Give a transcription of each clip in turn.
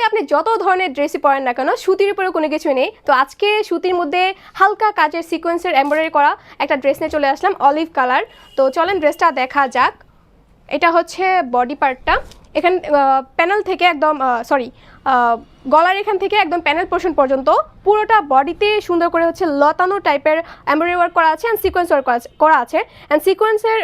ফিমেলোতে আপনি যত ধরনের ড্রেসই পরেন না কেন, সুতির উপরে কোনো কিছু নেই। তো আজকে সুতির মধ্যে হালকা কাজের সিকোয়েন্সের এমব্রয়ডারি করা একটা ড্রেস নিয়ে চলে আসলাম অলিভ কালার তো চলেন ড্রেসটা দেখা যাক। এটা হচ্ছে বডি পার্টটা এখানে প্যানেল থেকে একদম সরি গলার এখান থেকে একদম প্যানেল পোর্শন পর্যন্ত পুরোটা বডিতে সুন্দর করে হচ্ছে লতানো টাইপের এমব্রয়ডারি ওয়ার্ক করা আছে অ্যান্ড সিকোয়েন্স ওয়ার্ক করা আছে। অ্যান্ড সিকোয়েন্সের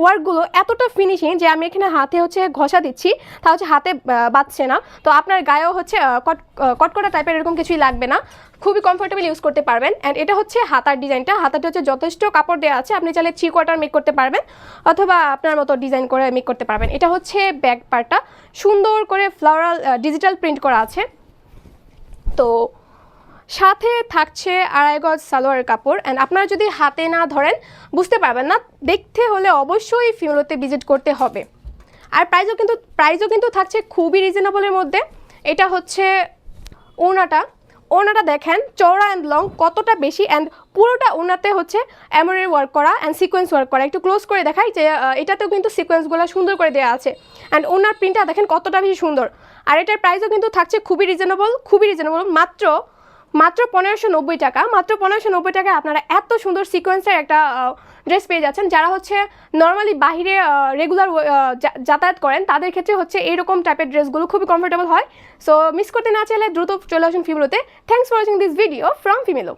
ওয়ার্কগুলো এতটা ফিনিশিং যে আমি এখানে হাতে হচ্ছে ঘষা দিচ্ছি, তা হচ্ছে হাতে বাজছে না। তো আপনার গায়েও হচ্ছে কট কটকটা টাইপের এরকম কিছুই লাগবে না। খুবই কমফোর্টেবল ইউজ করতে পারবেন। অ্যান্ড এটা হচ্ছে হাতার ডিজাইনটা। হাতাটা হচ্ছে যথেষ্ট কাপড় দেওয়া আছে। আপনি চাইলে থ্রি কোয়ার্টার মেক করতে পারবেন অথবা আপনার মতো ডিজাইন করে মেক করতে পারবেন। এটা হচ্ছে ব্যাক পার্টটা সুন্দর করে ফ্লাওয়ারাল ডিজিটাল প্রিন্ট করা আছে। তো সাথে থাকছে আড়াই গজ সালোয়ার কাপড় অ্যান্ড আপনারা যদি হাতে না ধরেন, বুঝতে পারবেন না, দেখতে হলে অবশ্যই ফিমলোতে ভিজিট করতে হবে। আর প্রাইজও কিন্তু প্রাইজও কিন্তু থাকছে খুবই রিজনেবলের মধ্যে। এটা হচ্ছে ওড়নাটা ওড়নাটা দেখেন, চওড়া অ্যান্ড লং কতটা বেশি অ্যান্ড পুরোটা ওড়নাতে হচ্ছে এমব্রয়ডারি ওয়ার্ক করা অ্যান্ড সিকোয়েন্স ওয়ার্ক করা। একটু ক্লোজ করে দেখাই যে এটাতেও কিন্তু সিকোয়েন্সগুলো সুন্দর করে দেওয়া আছে। অ্যান্ড ওনার প্রিন্টটা দেখেন কতটা বেশি সুন্দর। আর এটার প্রাইসও কিন্তু থাকছে খুবই রিজনেবল খুবই রিজনেবল মাত্র মাত্র পনেরোশো নব্বই টাকা, মাত্র পনেরোশো নব্বই টাকায় আপনারা এত সুন্দর সিকোয়েন্সের একটা ড্রেস পেয়ে যাচ্ছেন। যারা হচ্ছে নর্মালি বাহিরে রেগুলার যাতায়াত করেন, তাদের ক্ষেত্রে হচ্ছে এইরকম টাইপের ড্রেসগুলো খুবই কমফোর্টেবল হয়। সো মিস করতে না চাইলে দ্রুত চলে আসুন ফিমেলোতে thanks for watching this video from Femelo